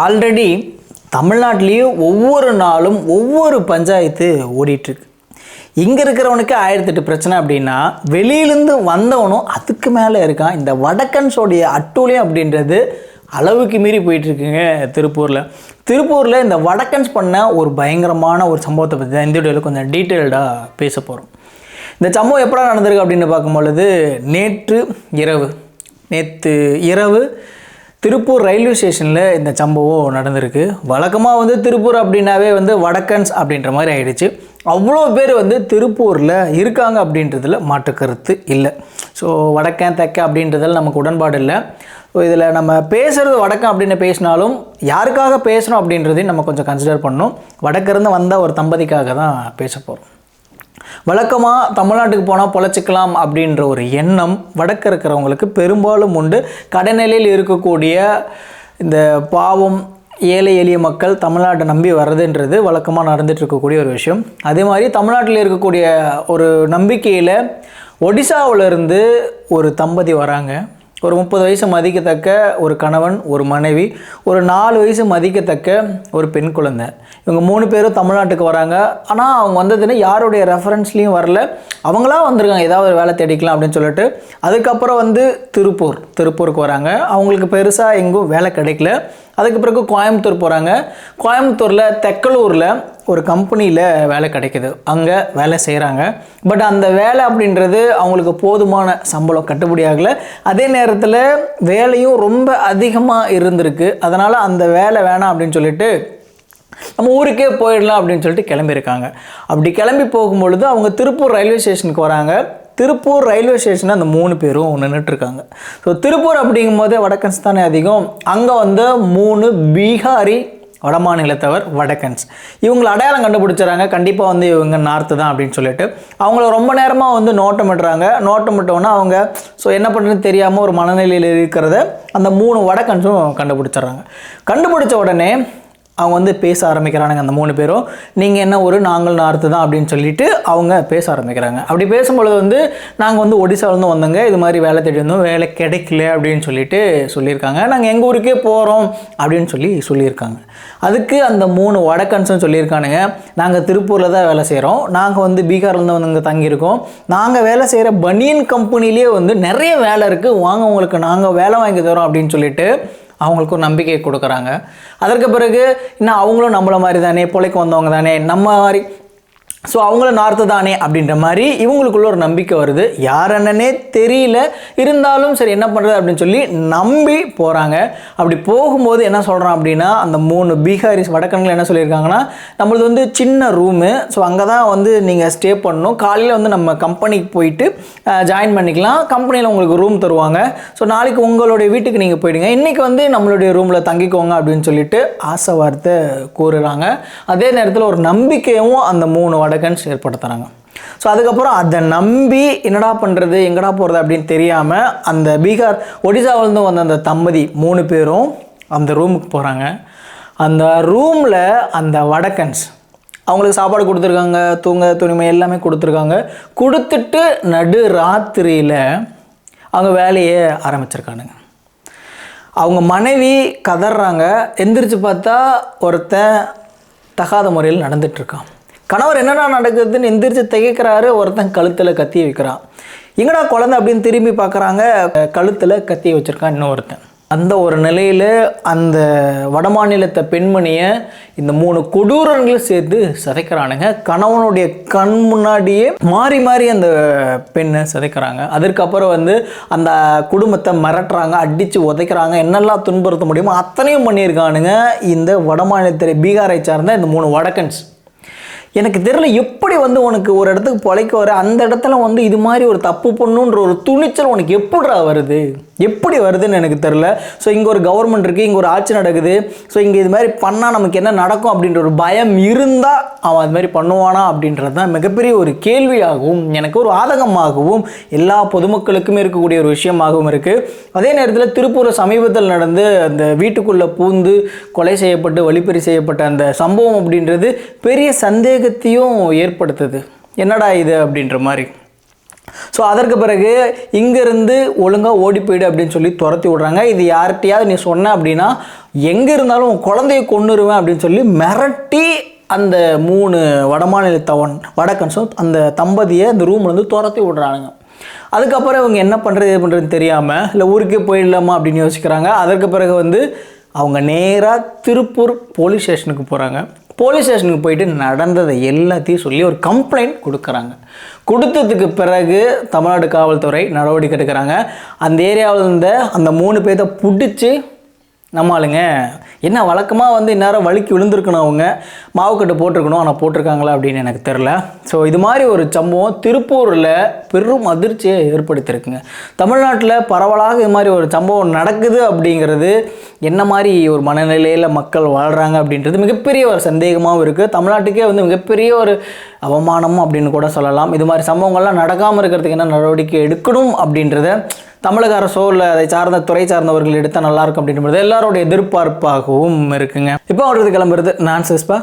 Already தமிழ்நாட்டிலேயும் ஒவ்வொரு நாளும் ஒவ்வொரு பஞ்சாயத்து ஓடிட்டுருக்கு. இங்கே இருக்கிறவனுக்கு ஆயிரத்தெட்டு பிரச்சனை அப்படின்னா வெளியிலேருந்து வந்தவனும் அதுக்கு மேலே இருக்கான். இந்த வடக்கன்ஸோடைய அட்டூழியம் அப்படின்றது அளவுக்கு மீறி போயிட்டுருக்குங்க திருப்பூரில். திருப்பூரில் இந்த வடக்கன்ஸ் பண்ண ஒரு பயங்கரமான ஒரு சம்பவத்தை பற்றி தான் இந்த வீடியோவில் கொஞ்சம் டீட்டெயில்டாக பேச போகிறோம் இந்த சம்பவம் எப்படா நடந்திருக்கு அப்படின்னு பார்க்கும் பொழுது நேற்று இரவு. நேற்று இரவு திருப்பூர் ரயில்வே ஸ்டேஷனில் இந்த சம்பவம் நடந்திருக்கு. வழக்கமாக வந்து திருப்பூர் அப்படின்னாவே வந்து வடக்கன்ஸ் அப்படின்ற மாதிரி ஆயிடுச்சு. அவ்வளோ பேர் வந்து திருப்பூரில் இருக்காங்க அப்படின்றதுல மாற்று கருத்து இல்லை. ஸோ வடக்கன் தெக்க அப்படின்றதில் நமக்கு உடன்பாடு இல்லை. ஸோ இதில் நம்ம பேசுகிறது வடக்கம் அப்படின்னு பேசினாலும் யாருக்காக பேசணும் அப்படின்றதையும் நம்ம கொஞ்சம் கன்சிடர் பண்ணணும். வடக்கிருந்து வந்த ஒரு தம்பதிக்காக தான் பேச போகிறோம் வழக்கமாக தமிழ்நாட்டுக்கு போனால் பொழைச்சிக்கலாம் அப்படின்ற ஒரு எண்ணம் வடக்கு இருக்கிறவங்களுக்கு பெரும்பாலும் உண்டு. கடைநிலையில் இருக்கக்கூடிய இந்த பாவம் ஏழை எளிய மக்கள் தமிழ்நாட்டை நம்பி வர்றதுன்றது வழக்கமாக நடந்துட்டு இருக்கக்கூடிய ஒரு விஷயம். அதே மாதிரி தமிழ்நாட்டில் இருக்கக்கூடிய ஒரு நம்பிக்கையில் ஒடிசாவிலேருந்து ஒரு தம்பதி வராங்க. ஒரு முப்பது வயசு மதிக்கத்தக்க ஒரு கணவன் ஒரு மனைவி ஒரு நாலு வயசு மதிக்கத்தக்க ஒரு பெண் குழந்தை. இவங்க மூணு பேரும் தமிழ்நாட்டுக்கு வராங்க. ஆனால் அவங்க வந்ததுன்னு யாருடைய ரெஃபரன்ஸ்லேயும் வரல. அவங்களா வந்திருக்காங்க. ஏதாவது ஒரு வேலை தேடிக்கலாம் அப்படின்னு சொல்லிட்டு. அதுக்கப்புறம் வந்து திருப்பூர் திருப்பூருக்கு வராங்க. அவங்களுக்கு பெருசாக எங்கும் வேலை கிடைக்கல. அதுக்கு பிறகு கோயம்புத்தூர் போகிறாங்க கோயம்புத்தூரில் தெக்கலூரில் ஒரு கம்பெனியில் வேலை கிடைக்குது. அங்கே வேலை செய்கிறாங்க பட் அந்த வேலை அப்படின்றது அவங்களுக்கு போதுமான சம்பளம் கட்டுப்படி ஆகலை. அதே நேரத்தில் வேலையும் ரொம்ப அதிகமாக இருந்திருக்கு. அதனால் அந்த வேலை வேணாம் அப்படின்னு சொல்லிட்டு நம்ம ஊருக்கே போயிடலாம் அப்படின்னு சொல்லிட்டு கிளம்பியிருக்காங்க. அப்படி கிளம்பி போகும்பொழுது அவங்க திருப்பூர் ரயில்வே ஸ்டேஷனுக்கு வராங்க. திருப்பூர் ரயில்வே ஸ்டேஷனில் அந்த மூணு பேரும் நின்றுட்டுருக்காங்க ஸோ திருப்பூர் அப்படிங்கும்போது வடக்கன்ஸ் தானே அதிகம். அங்கே வந்து மூணு பீகாரி வடமாநிலத்தவர் வடக்கன்ஸ். இவங்களை அடையாளம் கண்டுபிடிச்சிடறாங்க. கண்டிப்பாக வந்து இவங்க நார்த்து தான் அப்படின்னு சொல்லிட்டு. அவங்கள ரொம்ப நேரமாக வந்து நோட்டமிடுறாங்க நோட்டமிட்டோன்னா அவங்க ஸோ என்ன பண்ணுறதுன்னு தெரியாமல் ஒரு மனநிலையில் இருக்கிறத அந்த மூணு வடக்கன்ஸும் கண்டுபிடிச்சிடுறாங்க. கண்டுபிடிச்ச உடனே அவங்க வந்து பேச ஆரம்பிக்கிறானுங்க அந்த மூணு பேரும். நீங்கள் என்ன ஒரு நாங்கள் நார்த்து தான் அப்படின்னு சொல்லிட்டு அவங்க பேச ஆரம்பிக்கிறாங்க. அப்படி பேசும்பொழுது வந்து நாங்கள் வந்து ஒடிசாவிலேருந்து வந்தோங்க. இது மாதிரி வேலை தேடி வந்தோம். வேலை கிடைக்கல அப்படின்னு சொல்லிட்டு சொல்லியிருக்காங்க. நாங்கள் எங்கள் ஊருக்கே போகிறோம் அப்படின்னு சொல்லி சொல்லியிருக்காங்க. அதுக்கு அந்த மூணு வடக்கன்ஸும் சொல்லியிருக்கானுங்க. நாங்கள் திருப்பூரில் தான் வேலை செய்கிறோம் நாங்கள் வந்து பீகார்லேருந்து வந்து இங்கே தங்கியிருக்கோம். நாங்கள் வேலை செய்கிற பனியன் கம்பெனிலேயே வந்து நிறைய வேலை இருக்குது வாங்க உங்களுக்கு நாங்கள் வேலை வாங்கி தரோம் அப்படின்னு சொல்லிட்டு அவங்களுக்கு ஒரு நம்பிக்கை கொடுக்குறாங்க. அதற்கு பிறகு இன்னும் அவங்களும் நம்மளை மாதிரி தானே பிழைக்கு வந்தவங்க தானே நம்ம மாதிரி ஸோ அவங்கள நார்த்து தானே அப்படின்ற மாதிரி இவங்களுக்குள்ள ஒரு நம்பிக்கை வருது. யார் என்னன்னே தெரியல. இருந்தாலும் சரி என்ன பண்ணுறது அப்படின்னு சொல்லி நம்பி போகிறாங்க அப்படி போகும்போது என்ன சொல்கிறான் அப்படின்னா அந்த மூணு பீகாரிஸ் வடக்கன்கள் என்ன சொல்லியிருக்காங்கன்னா நம்மளது வந்து சின்ன ரூமு ஸோ அங்கே தான் வந்து நீங்கள் ஸ்டே பண்ணணும். காலையில் வந்து நம்ம கம்பெனிக்கு போயிட்டு ஜாயின் பண்ணிக்கலாம். கம்பெனியில் உங்களுக்கு ரூம் தருவாங்க. ஸோ நாளைக்கு உங்களுடைய வீட்டுக்கு நீங்கள் போயிடுங்க. இன்றைக்கி வந்து நம்மளுடைய ரூமில் தங்கிக்கோங்க அப்படின்னு சொல்லிட்டு ஆசை வார்த்தை கூறுறாங்க. அதே நேரத்தில் ஒரு நம்பிக்கையும் அந்த மூணு வடக்கன்ஸ் ஏற்படுத்துகிறாங்க ஸோ அதுக்கப்புறம் அதை நம்பி என்னடா பண்ணுறது எங்கடா போகிறது அப்படின்னு தெரியாமல் அந்த பீகார் ஒடிசாவிலேருந்து வந்த அந்த தம்பதி மூணு பேரும் அந்த ரூமுக்கு போகிறாங்க அந்த ரூமில் அந்த வடக்கன்ஸ் அவங்களுக்கு சாப்பாடு கொடுத்துருக்காங்க தூங்க துணிமை எல்லாமே கொடுத்துருக்காங்க. கொடுத்துட்டு நடு ராத்திரியில் அவங்க வேலையை ஆரம்பிச்சிருக்கானுங்க. அவங்க மனைவி கதறாங்க எந்திரிச்சு பார்த்தா ஒருத்தன் தகாத முறையில் நடந்துட்டுருக்கான் கணவர் என்னடா நடக்குதுன்னு எந்திரிச்சு திகைக்கிறாரு ஒருத்தன் கழுத்தில் கத்தி வைக்கிறான். எங்கடா குழந்தை அப்படின்னு திரும்பி பார்க்குறாங்க கழுத்தில் கத்தி வச்சுருக்கான் இன்னொருத்தன். அந்த ஒரு நிலையில் அந்த வடமாநிலத்தை பெண்மணியை இந்த மூணு கொடூரங்களும் சேர்த்து சிதைக்கிறானுங்க. கணவனுடைய கண் முன்னாடியே மாறி மாறி அந்த பெண்ணை சிதைக்கிறாங்க. அதற்கப்புறம் வந்து அந்த குடும்பத்தை மிரட்டுறாங்க அடித்து உதைக்கிறாங்க. என்னெல்லாம் துன்புறுத்த முடியுமோ அத்தனையும் பண்ணியிருக்கானுங்க இந்த வடமாநிலத்தில் பீகாரை சார்ந்த இந்த மூணு வடக்கன்ஸ். எனக்கு தெரியல எப்படி வந்து உனக்கு ஒரு இடத்துக்கு பொழைக்க வர அந்த இடத்துல வந்து இது மாதிரி ஒரு தப்பு பண்ணுன்ற ஒரு துணிச்சல் உனக்கு எப்படிடா வருது? எப்படி வருதுன்னு எனக்கு தெரில ஸோ இங்கே ஒரு கவர்மெண்ட் இருக்குது இங்கே ஒரு ஆட்சி நடக்குது. ஸோ இங்கே இது மாதிரி பண்ணால் நமக்கு என்ன நடக்கும் அப்படின்ற ஒரு பயம் இருந்தால் அவன் அது மாதிரி பண்ணுவானா அப்படின்றது தான் மிகப்பெரிய ஒரு கேள்வியாகவும் எனக்கு ஒரு ஆதகமாகவும் எல்லா பொதுமக்களுக்குமே இருக்கக்கூடிய ஒரு விஷயமாகவும் இருக்குது அதே நேரத்தில் திருப்பூர் சமீபத்தில் நடந்து அந்த வீட்டுக்குள்ளே பூந்து கொலை செய்யப்பட்டு வழிப்பறி செய்யப்பட்ட அந்த சம்பவம் அப்படின்றது பெரிய சந்தேகத்தையும் ஏற்படுத்துது. என்னடா இது அப்படின்ற மாதிரி. ஸோ அதற்கு பிறகு இங்கேருந்து ஒழுங்காக ஓடி போயிடு அப்படின்னு சொல்லி துரத்தி விட்றாங்க. இது யார்கிட்டையாவது நீ சொன்ன அப்படின்னா எங்கே இருந்தாலும் உன் குழந்தைய கொன்னுருவேன் அப்படின்னு சொல்லி மிரட்டி அந்த மூணு வடமாநிலத்தவன் வடக்கன்ஸும் அந்த தம்பதியை அந்த ரூம்லேருந்து துரத்தி விடுறானுங்க. அதுக்கப்புறம் இவங்க என்ன பண்ணுறது இது பண்ணுறதுன்னு தெரியாமல் இல்லை ஊருக்கே போயிடலாமா? அப்படின்னு யோசிக்கிறாங்க. அதற்கு பிறகு வந்து அவங்க நேராக திருப்பூர் போலீஸ் ஸ்டேஷனுக்கு போகிறாங்க போலீஸ் ஸ்டேஷனுக்கு போயிட்டு நடந்ததை எல்லாத்தையும் சொல்லி ஒரு கம்ப்ளைண்ட் கொடுக்குறாங்க. கொடுத்ததுக்கு பிறகு தமிழ்நாடு காவல்துறை நடவடிக்கை எடுக்கிறாங்க. அந்த ஏரியாவில் இருந்த அந்த மூணு பேர்த்த பிடிச்சி நம்ம ஆளுங்க என்ன வழக்கமாக வந்து இந்நேரம் வழுக்கி விழுந்திருக்கணும் அவங்க? மாவுக்கட்டு போட்டிருக்கணும் ஆனால் போட்டிருக்காங்களா அப்படின்னு எனக்கு தெரில ஸோ இது மாதிரி ஒரு சம்பவம் திருப்பூரில் பெரும் அதிர்ச்சியை ஏற்படுத்தியிருக்குங்க. தமிழ்நாட்டில் பரவலாக இது மாதிரி ஒரு சம்பவம் நடக்குது அப்படிங்கிறது என்ன மாதிரி ஒரு மனநிலையில் மக்கள் வாழ்கிறாங்க அப்படின்றது மிகப்பெரிய ஒரு சந்தேகமாகவும் இருக்குது தமிழ்நாட்டுக்கே வந்து மிகப்பெரிய ஒரு அவமானம் அப்படின்னு கூட சொல்லலாம். இது மாதிரி சம்பவங்கள்லாம் நடக்காமல் இருக்கிறதுக்கு என்ன நடவடிக்கை எடுக்கணும் அப்படின்றத தமிழக அரசோ இல்லை அதை சார்ந்த துறை சார்ந்தவர்கள் எடுத்தால் நல்லாயிருக்கும் அப்படின்றது எல்லாரோட எதிர்பார்ப்பாகவும் இருக்குங்க. இப்போ அவரது கிளம்புறது நான் சிஸ்பா.